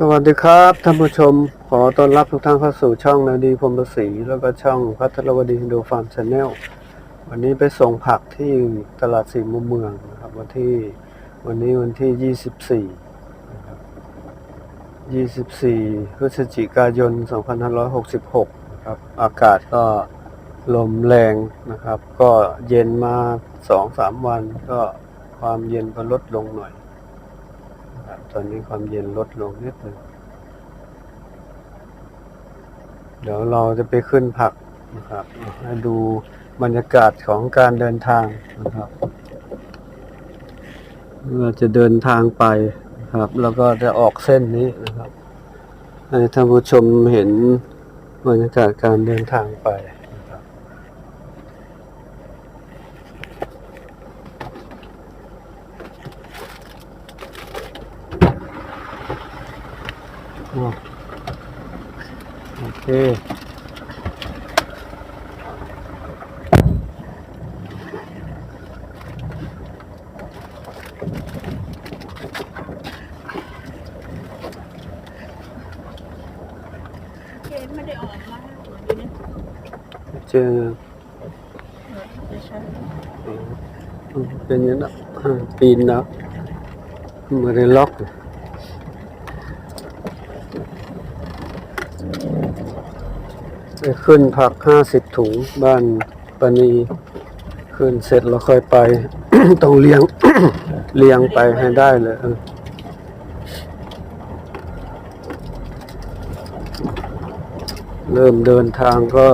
สวัสดีครับท่านผู้ชมขอต้อนรับทุกท่านเข้าสู่ช่องนาดีพรมศรีแล้วก็ช่องพัทรวดีฮินดูฟาร์มชาแนลวันนี้ไปส่งผักที่ตลาดสี่มุมเมืองนะครับวันที่วันนี้วันที่24นะครับ24พฤศจิกายน2566นะครับอากาศก็ลมแรงนะครับ ก็เย็นมา2-3วันก็ความเย็นก็ลดลงหน่อย ตอนนี้ความเย็นลดลงนิดหนึ่งเดี๋ยวเราจะไปขึ้นผักนะครับให้ดูบรรยากาศของการเดินทางนะครับเราจะเดินทางไปครับ แล้วก็จะออกเส้นนี้นะครับให้ท่านผู้ชมเห็นบรรยากาศการเดินทางไปนะครับอ๋อ โอเคเกมไม่ได้ออกมาอยู่เนี่ย เจอ จะใช้ อืมเป็นอยังนั้นอะปีนนะไม่ได้ล็อกไป ขึ้นผักห้าสิบถุงบ้านปานีขึ้นเสร็จแล้วค่อยไป ต้องเลี้ยง เลี้ยงไปให้ได้เลยเออเริ่มเดินทางก็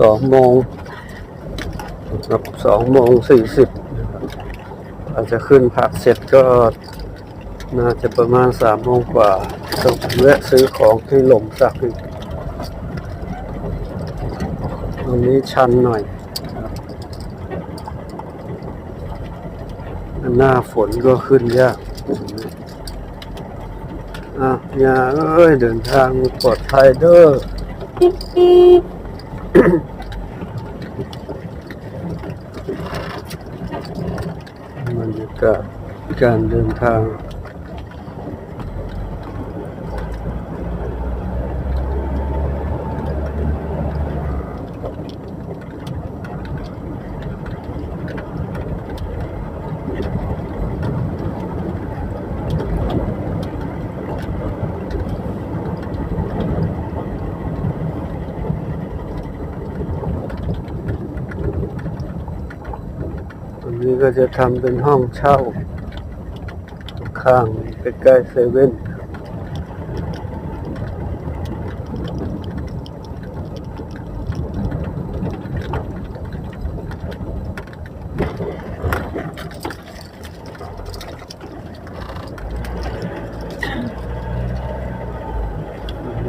สองโมงครับสองโมงสี่สิบอาจจะขึ้นผักเสร็จก็น่าจะประมาณสามโมงกว่าต้องแวะซื้อของที่หล่มสักอีกต รงนี้ชันหน่อยครับหน้าฝนก็ขึ้นยากอะอย่าเอ้ย เดินทางปลอดภัยเด้อบรรยากาศการเดินทาง ก็จะทำเป็นห้องเช่า ข้างใกล้ๆเซเว่น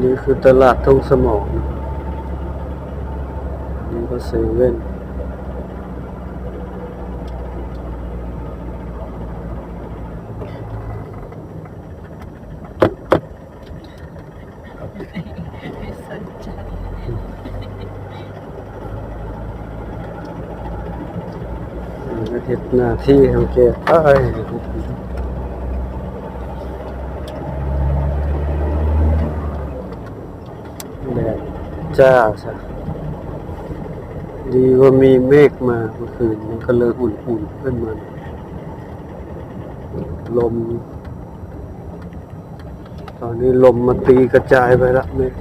นี่คือตลาดทุ่งสมองนี่ก็เซเว่น ไม่สนใจ อาทิตย์หน้าที่ของแกไปแดดจ้าซะดีว่ามีเมฆมาเมื่อคืนมันก็เลยอุ่นๆขึ้นมาลม ตอนนี้ลมมาตีกระจายไปละเมฆ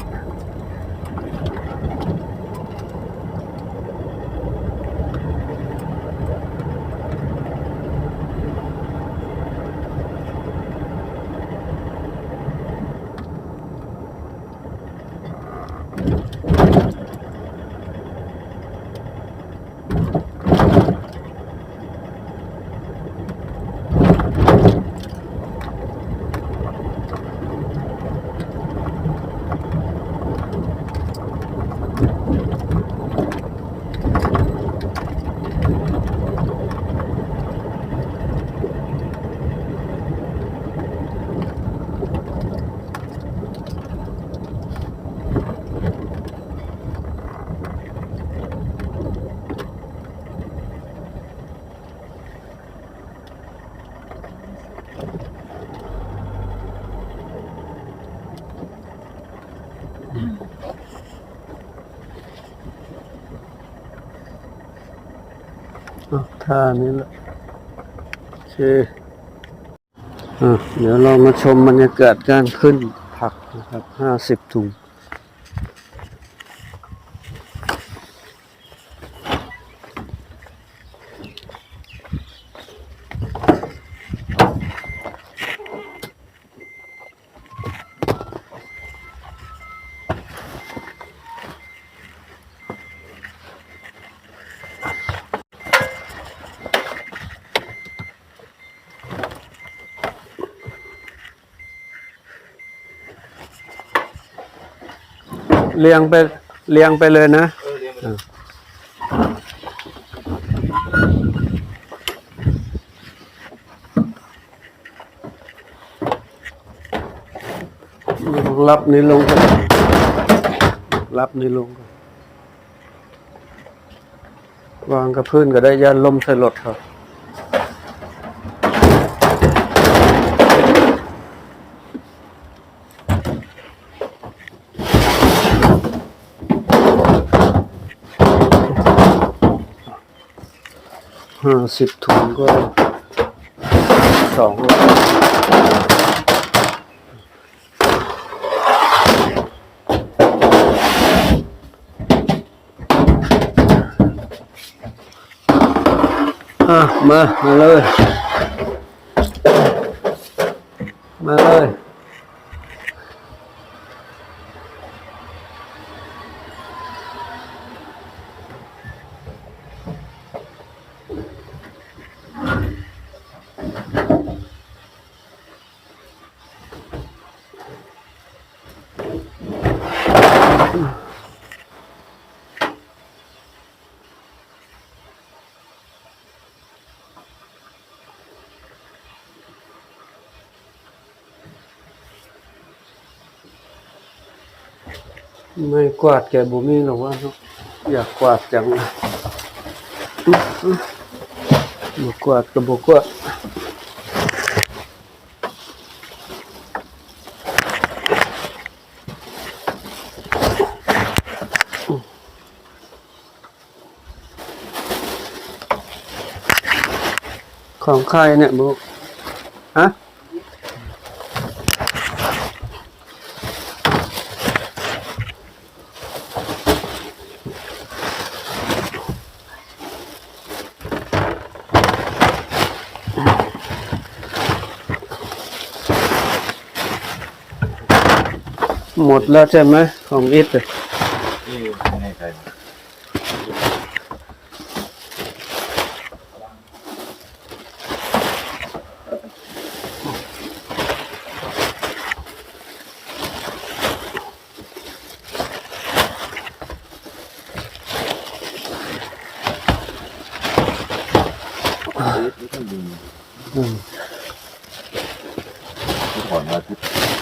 ท่านี้แหละโอเคอ่เดี๋ยวเรามาชมบรรยากาศการขึ้นผักนะครับห้าสิบถุง เรียงไปเรียงไปเลยนะเออเรียนไปเลยรับนี้ลงก่อนรับนี้ลงก่อนวางกับพื้นก็ได้ย่านลมใส่รถครับ ห้าสิบถุงก็สองร้อยอะมา มาเลย มาเลย ไม่กวาดแกบุมีหรอกว่าอยากกวาดจังเลยบกวาดกับบกวาดของใครเนี่ยบุฮะ หมดแล้วใช่ไหมของอิทนี่ไม่ให้ใครอืมที่ถอนมาที่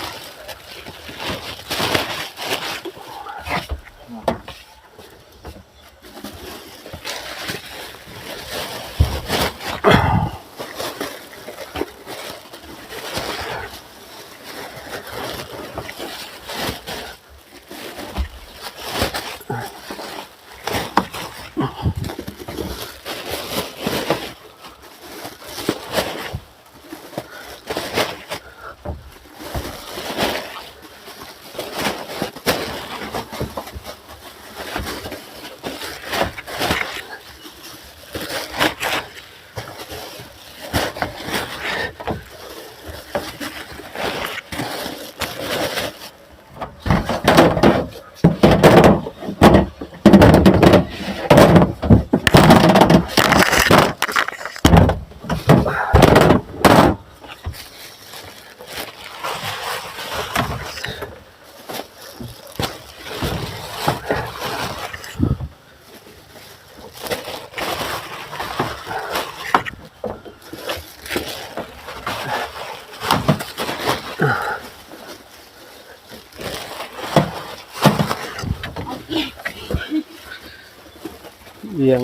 เอียง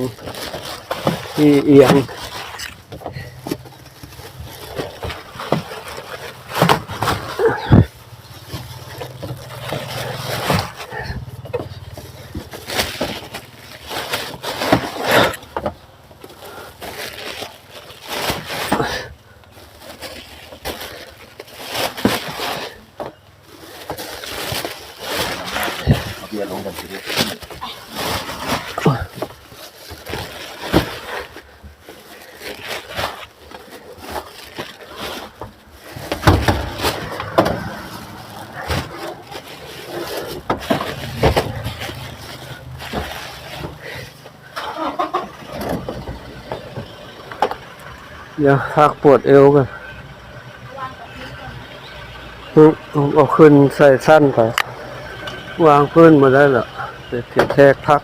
ที่เอียงเบียลงกันทีเดียว เดี๋ยวพักปวดเอวกันเอาขึ้นใส่สั้นไป วางพื้นมาได้แล้วเดี๋ยวแทกพัก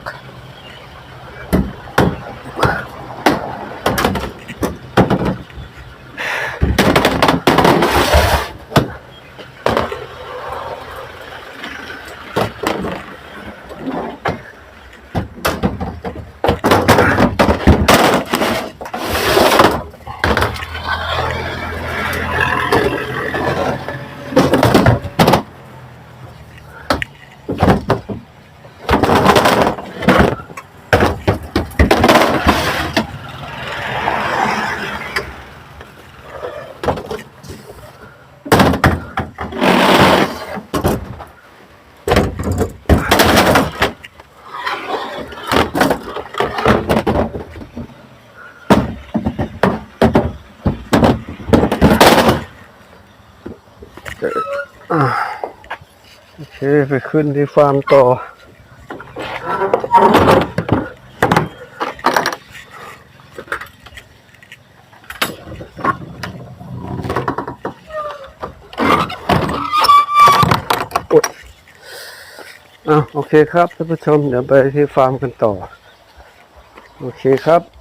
ไปขึ้นที่ฟาร์มต่อ อะโอเคครับท่านผู้ชมเดี๋ยวไปที่ฟาร์มกันต่อ โอเคครับ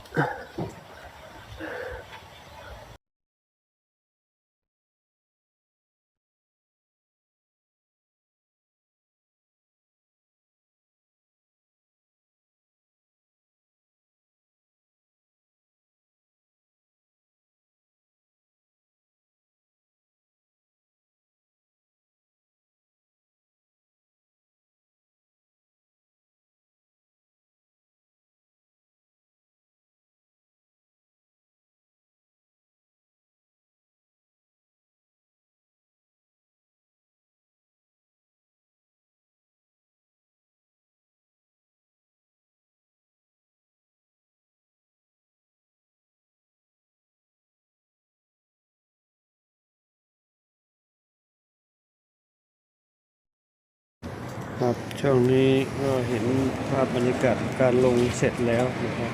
ครับช่วงนี้ก็เห็นภาพบรรยากาศการลงเสร็จแล้วนะครับ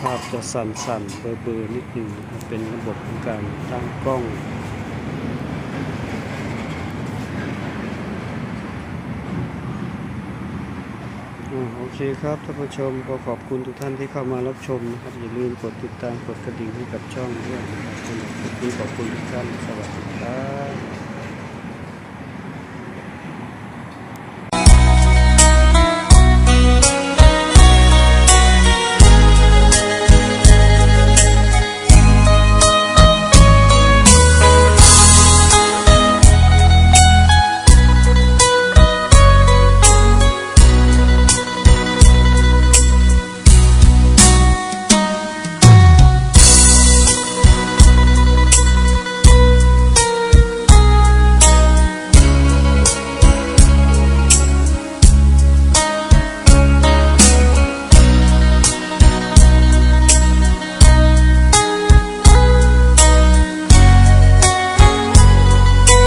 ภาพจะสั่นๆเบลอๆนิดหนึ่งเป็นระบบของการตั้งกล้องอโอเคครับท่านผู้ชมก็ขอบคุณทุกท่านที่เข้ามารับชมนะครับ อย่าลืมกดติดตามกดกระดิ่งให้กับช่องด้วยนะครับขอบคุณทุกท่านสวัสดีครับ